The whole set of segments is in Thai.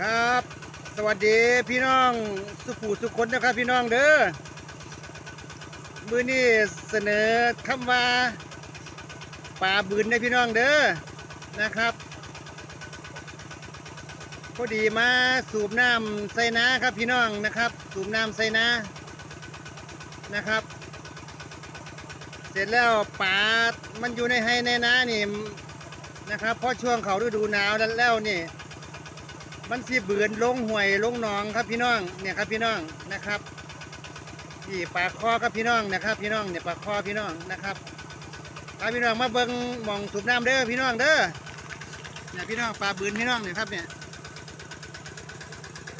ครับ สวัสดีพี่น้องสุขูสุขคนนะครับพี่น้องเด้อมือนี้เสนอคำว่าป่าบืนนะพี่น้องเด้อนะครับพอดีมาสูบน้ำใส่นาครับพี่น้องนะครับ สูบน้ำใส่นานะครับ เสร็จแล้วป่ามันอยู่ในไฮในนานี่นะครับเพราะช่วงเขาฤดูหนาวแล้วนี่ มันสิเบือนลงห่วยลงหนองครับพี่น้องเนี่ยครับพี่น้องนะครับที่ปากคอครับพี่น้องนะครับ พี่น้องเนี่ยปากคอพี่น้องนะครับพาพี่น้องมาเบิ้งมองสูบน้ำเด้อพี่น้องเด้อเนี่ยพี่น้องปลาบืนพี่น้องเนี่ยครับเนี่ย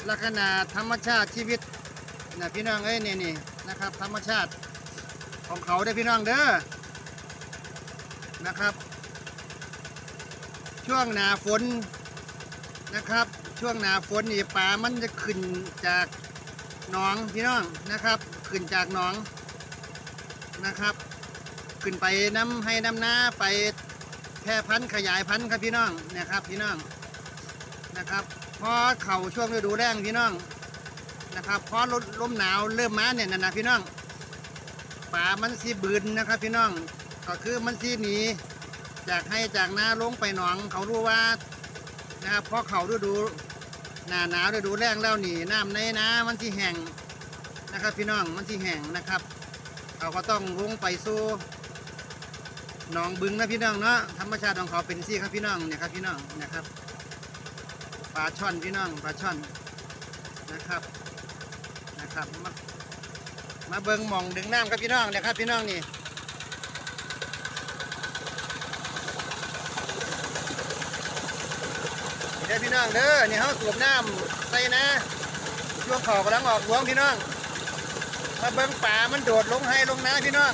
ลักษณะธรรมชาติชีวิตนะพี่น้องเอ้ยนี่นี่นะครับ ธรรมชาติของเขาเด้พี่น้องเด้อนะครับ ช่วงหนาฝนนะครับ ช่วงหนาฝนนี่ปลามันจะขึ้นจากหนองพี่น้องนะครับ ขึ้นจากหนองนะครับ ขึ้นไปน้ำให้น้ำนาไปแพร่พันธุ์ขยายพันธุ์ครับพี่น้องนะครับพี่น้องนะครับพอเข่าช่วงฤดูแล้งพี่น้องนะครับพอลมลมหนาวเริ่มมาเนี่ยนะนะพี่น้องปลามันสีบืนนะครับ พี่น้องก็คือมันสีหนีจากให้จากหน้าลงไปหนองเขารู้ว่านะครับพราะเขาฤดู หนาหนาวฤดูแล้งแล้วนี่น้ำในน้ำมันที่แห้งนะครับพี่น้องมันที่แห้งนะครับเขาก็ต้องลงไปสู่หนองบึงนะพี่น้องเนาะธรรมชาติของเขาเป็นซี่ครับพี่น้องเนี่ยครับพี่น้องนะครับปลาช่อนพี่น้องปลาช่อนนะครับนะครับมามาเบิงมองดึงน้ำครับพี่น้องเนี่ยครับพี่น้องนี่ เด้อพี่น้องเด้อนี่เขาสูบน้ำใส่นะช่วงขอกำลังออกหลวงพี่น้องมาเบิ้งป่ามันโดดลงให้ลงน้ำพี่น้อง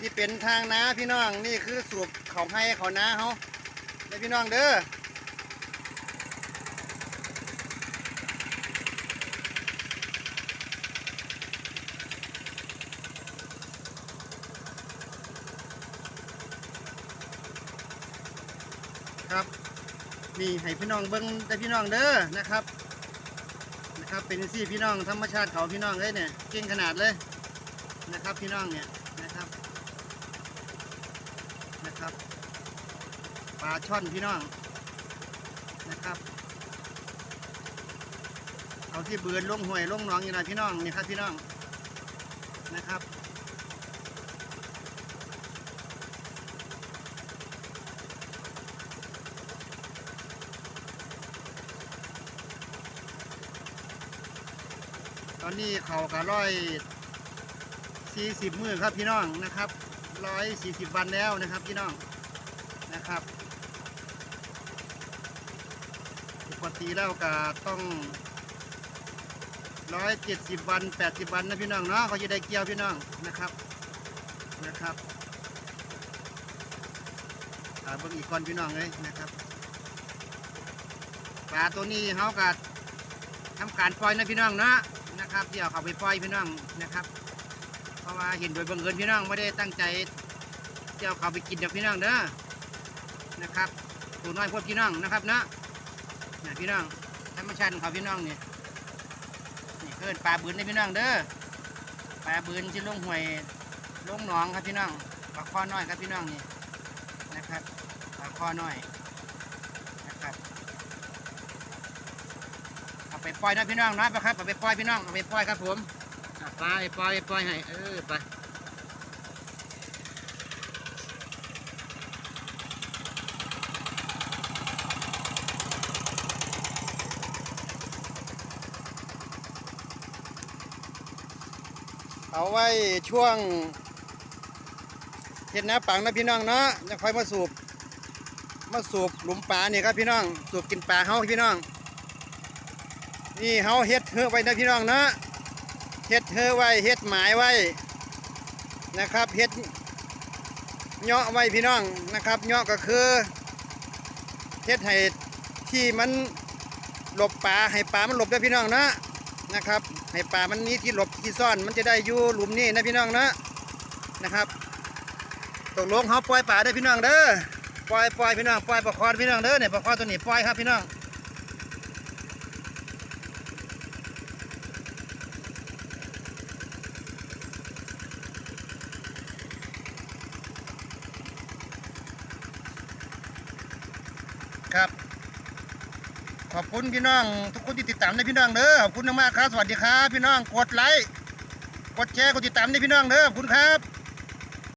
นี่เป็นทางน้าพี่น้องนี่คือสูบเขาให้เขาน้าเขาเด้พี่น้องเด้อครับนี่ให้พี่น้องเบิ้งได้พี่น้องเด้อนะครับนะครับเป็นซี่พี่น้องธรรมชาติเขาพี่น้องเลยเนี่ยเก่งขนาดเลยนะครับพี่น้องเนี่ยนะครับนะครับ ปลาช่อนพี่น้องนะครับ เอาที่เบือนลงห้วยลงหนองอยู่นะพี่น้องนี่ครับพี่น้องนะครับตอนนี้เขากะร้อยสี่สิบมือครับพี่น้องนะครับร้อยสี่สิบวันแล้วนะครับพี่น้องนะครับ ปกติแล้วก็ต้องร้อยเจ็ดสิบวันแปดสิบวันนะพี่น้องเนาะเขาจะได้เกี่ยวพี่น้องนะครับนะครับอ่าเบิ่งอีกก่อนพี่น้องเลยนะครับปลาตัวนี้เขากัดทำการปล่อยนะพี่น้องเนาะนะครับเดี๋ยวเขาไปปล่อยพี่น้องนะครับ เพราะว่าเห็นโดยบังเอิญพี่น้องไม่ได้ตั้งใจเดี๋ยวเขาไปกินเดี๋ยวพี่น้องเด้อนะครับตัวน้อยพวกพี่น้องนะครับเนาะ นี่ยพี่น้องธรรมชาติของเขาพี่น้องเนี่ยนี่เกินปลาบืนนะพี่น้องเด้อปลาบืนที่ลงห่วยลงหนองครับพี่น้องปลาข้อน้อยครับพี่น้องนี่นะครับปลาข้อน้อยนะครับเอาไปปล่อยนะพี่น้องนะไปครับเอาไปปล่อยพี่น้องเอาไปปล่อยครับผมอะไปปล่อยปล่อยให้เออไป เอาไว้ช่วงเห็ดน้าปังนะพี่น้องเนาะจะค่อยมาสูบ มาสูบหลุมปลาเนี่ยครับพี่น้อง สูบกินปลาเฮาพี่น้อง นี่เฮาเฮ็ดเฮือไว้นะพี่น้องเนาะเฮ็ดเฮือไว้เฮ็ดหมายไว้นะครับเฮ็ดเหาะไว้พี่น้องนะครับเหาะก็คือเฮ็ดให้ที่มันหลบปลาให้ปลามันหลบได้พี่น้องเนาะนะครับ ให้ปลามันนี้ที่หลบที่ซ่อนมันจะได้อยู่หลุมนี้นะพี่น้องเนาะนะครับตกลงเฮาปล่อยปลาได้พี่น้องเด้อปล่อยปล่อยพี่น้องปล่อยปลาคอพี่น้องเด้อเนี่ยปลาคอตัวนี้ปล่อยครับพี่น้องครับ ขอบคุณพี่น้องทุกคนที่ติดตามในพี่น้องเด้อขอบคุณมากๆครับสวัสดีครับพี่น้องกดไลค์กดแชร์กดติดตามในพี่น้องเด้อขอบคุณครับ